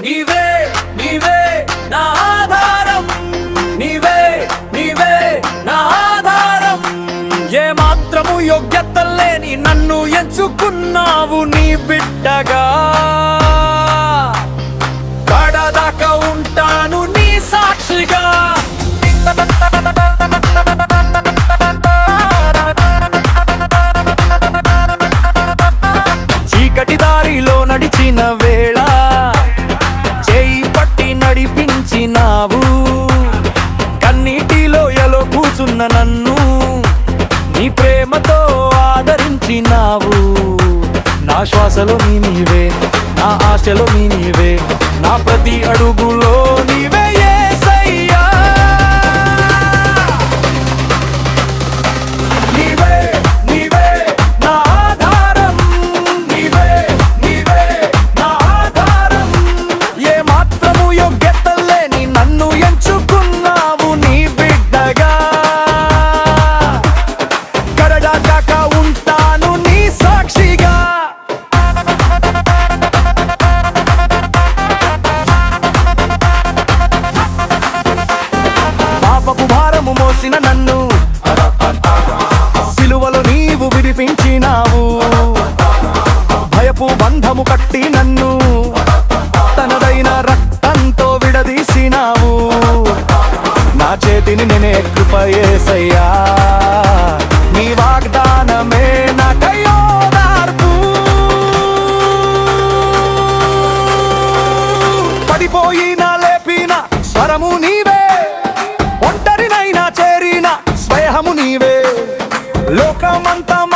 నీవే నీవే నా ఆధారం. నీవే నీవే నా ఆధారం. ఏ మాత్రము యోగ్యత లేని నన్ను ఎంచుకున్నావు నీ బిడ్డగా. నడిపించినావు. కన్నీటిలో ఎలో కూచున్న నన్ను నీ ప్రేమతో ఆదరించినావు. నా శ్వాసలో నీ నీవే నా ఆశలో నీ నీవే నా ప్రతి అడుగులో నీవే. చూసిన నన్ను లోకమంతా